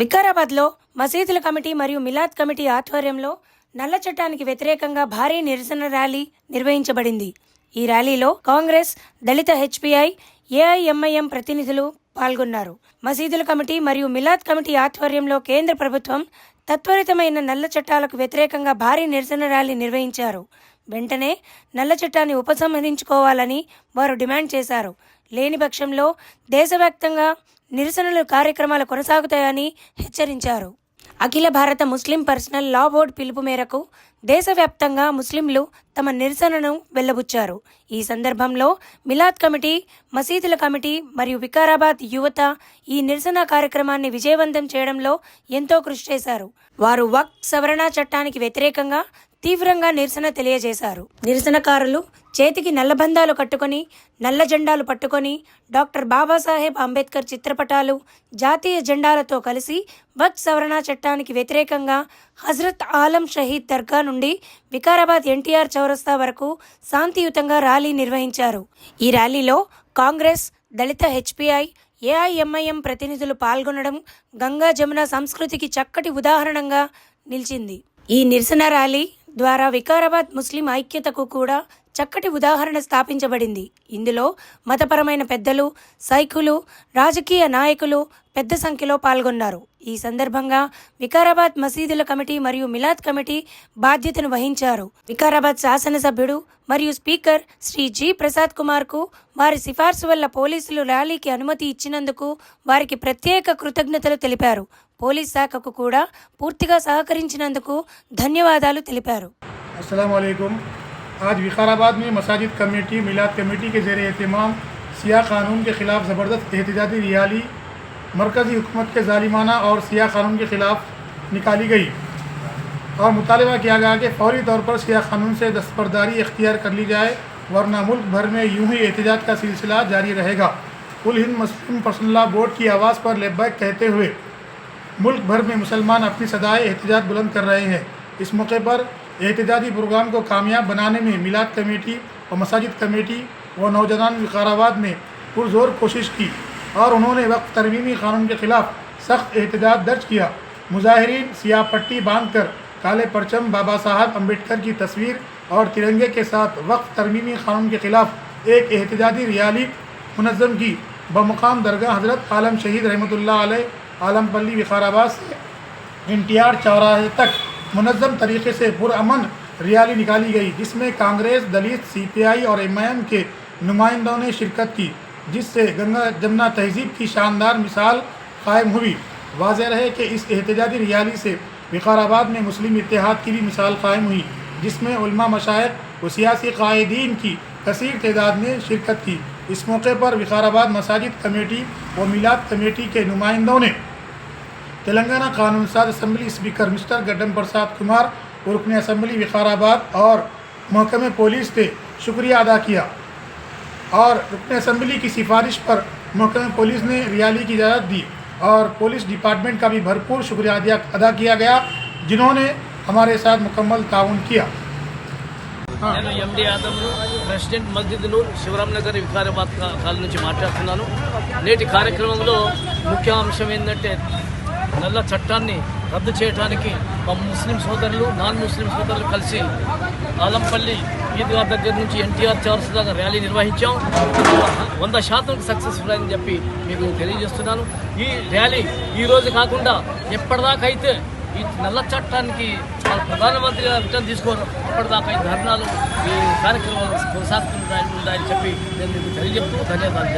వికారాబాద్లో మసీదుల committee మరియు Milad committee ఆధ్వర్యంలో నల్ల చట్టానికి వ్యతిరేకంగా భారీ నిరసన ర్యాలీ నిర్వహించబడింది. ఈ ర్యాలీలో కాంగ్రెస్ దళిత హెచ్పిఐ ఏఐఎంఐఎం ప్రతినిధులు పాల్గొన్నారు. మసీదుల కమిటీ మరియు మిలాద్ కమిటీ ఆధ్వర్యంలో కేంద్ర ప్రభుత్వం తత్వరితమైన నల్ల చట్టాలకు వ్యతిరేకంగా భారీ నిరసన ర్యాలీ నిర్వహించారు. వెంటనే నల్ల చట్టాన్ని ఉపసంహరించుకోవాలని వారు డిమాండ్ చేశారు. లేని పక్షంలో దేశవ్యాప్తంగా నిరసనలు కార్యక్రమాలు కొనసాగుతాయని హెచ్చరించారు. అఖిల భారత ముస్లిం పర్సనల్ లా బోర్డు పిలుపు మేరకు దేశవ్యాప్తంగా ముస్లింలు తమ నిరసనను వెల్లబుచ్చారు ఈ సందర్భంలో మిలాద్ కమిటీ మసీదుల కమిటీ మరియు వికారాబాద్ యువత ఈ నిరసన కార్యక్రమాన్ని విజయవంతం చేయడంలో ఎంతో కృషి చేశారు. వారు వక్ సవరణ చట్టానికి వ్యతిరేకంగా తీవ్రంగా నిరసన తెలియజేశారు. నిరసనకారులు చేతికి నల్లబంధాలు కట్టుకొని నల్ల జెండాలు పట్టుకొని డాక్టర్ బాబాసాహెబ్ అంబేద్కర్ చిత్రపటాలు జాతీయ జెండాలతో కలిసి వక్ సవరణ చట్టానికి వ్యతిరేకంగా హజరత్ ఆలం షహీద్ దర్గా నుండి వికారాబాద్ ఎన్టీఆర్ చౌరస్తా వరకు శాంతియుతంగా ర్యాలీ నిర్వహించారు. ఈ ర్యాలీలో కాంగ్రెస్ దళిత హెచ్పిఐ ఏఐఎంఐఎం ప్రతినిధులు పాల్గొనడం గంగా జమున సంస్కృతికి చక్కటి ఉదాహరణగా నిలిచింది. ఈ నిరసన ర్యాలీ ద్వారా వికారాబాద్ ముస్లిం ఐక్యతకు కూడా చక్కటి ఉదాహరణ స్థాపించబడింది. ఇందులో మతపరమైన పెద్దలు సైకులు రాజకీయ నాయకులు పెద్ద సంఖ్యలో పాల్గొన్నారు. ఈ సందర్భంగా వికారాబాద్ మసీదుల కమిటీ మరియు మిలాద్ కమిటీ బాధ్యతను వహించారు. వికారాబాద్ శాసనసభ్యుడు మరియు స్పీకర్ శ్రీ జి. ప్రసాద్ కుమార్కు వారి సిఫార్సు వల్ల పోలీసులు ర్యాలీకి అనుమతి ఇచ్చినందుకు వారికి ప్రత్యేక కృతజ్ఞతలు తెలిపారు. పోలీస్ శాఖకు కూడా పూర్తిగా సహకరించినందుకు ధన్యవాదాలు తెలిపారు. آج وقار آباد میں مساجد کمیٹی میلاد کمیٹی کے زیر اہتمام سیاہ قانون کے خلاف زبردست احتجاجی ریالی مرکزی حکومت کے ظالمانہ اور سیاہ قانون کے خلاف نکالی گئی اور مطالبہ کیا گیا کہ فوری طور پر سیاہ قانون سے دستبرداری اختیار کر لی جائے ورنہ ملک بھر میں یوں ہی احتجاج کا سلسلہ جاری رہے گا۔ کل ہند مسلم پرسن اللہ بورڈ کی آواز پر لیبیک کہتے ہوئے ملک بھر میں مسلمان اپنی صدائے احتجاج بلند کر رہے ہیں۔ اس موقع پر احتجاجی پروگرام کو کامیاب بنانے میں میلاد کمیٹی و مساجد کمیٹی و نوجوان وقار آباد نے پرزور کوشش کی اور انہوں نے وقت ترمیمی قانون کے خلاف سخت احتجاج درج کیا۔ مظاہرین سیاہ پٹی باندھ کر کالے پرچم بابا صاحب امبیڈکر کی تصویر اور ترنگے کے ساتھ وقت ترمیمی قانون کے خلاف ایک احتجاجی ریالی منظم کی۔ بمقام درگاہ حضرت عالم شہید رحمۃ اللہ علیہ، عالم پلی وقار آباد سے، انٹیار چوراہے تک۔ منظم طریقے سے پرامن ریالی نکالی گئی، جس میں کانگریس دلیت سی پی آئی اور ایم آئی ایم کے نمائندوں نے شرکت کی، جس سے گنگا جمنا تہذیب کی شاندار مثال قائم ہوئی۔ واضح رہے کہ اس احتجاجی ریالی سے وقار آباد میں مسلم اتحاد کی بھی مثال قائم ہوئی، جس میں علماء مشاہد و سیاسی قائدین کی کثیر تعداد نے شرکت کی۔ اس موقع پر وقار آباد مساجد کمیٹی و میلاد کمیٹی کے نمائندوں نے تلنگانہ قانون ساز اسمبلی اسپیکر مسٹر گڈن پرساد کمار رکن اسمبلی وقار آباد اور محکمہ پولیس نے شکریہ ادا کیا۔ اور رکن اسمبلی کی سفارش پر محکمہ پولیس نے ریالی کی اجازت دی اور پولیس ڈپارٹمنٹ کا بھی بھرپور شکریہ ادا کیا گیا، جنہوں نے ہمارے ساتھ مکمل تعاون کیا۔ నేను ఎండి యాదవ్ను ప్రెసిడెంట్ మస్జిద్ నూర్ శివరాం నగర్ వికారాబాద్ కాలనీ నుంచి మాట్లాడుతున్నాను నేటి కార్యక్రమంలో ముఖ్య అంశం ఏంటంటే నల్ల చట్టాన్ని రద్దు చేయడానికి మా ముస్లిం సోదరులు నాన్ ముస్లిం సోదరులు కలిసి ఆలంపల్లి ఈద్గా దగ్గర నుంచి ఎన్టీఆర్ చార్స్ దాకా ర్యాలీ నిర్వహించాం. వంద శాతం సక్సెస్ఫుల్ అని చెప్పి మీకు తెలియజేస్తున్నాను. ఈ ర్యాలీ ఈరోజు కాకుండా ఎప్పటిదాకైతే ఈ నల్ల చట్టానికి ప్రధానమంత్రి గారు రిటర్న్ తీసుకోరు అప్పటిదాకా ఈ ధర్నాలు ఈ కార్యక్రమాలు కొనసాగుతుంటాయని చెప్పి నేను మీకు తెలియజెప్తూ ధన్యవాదాలు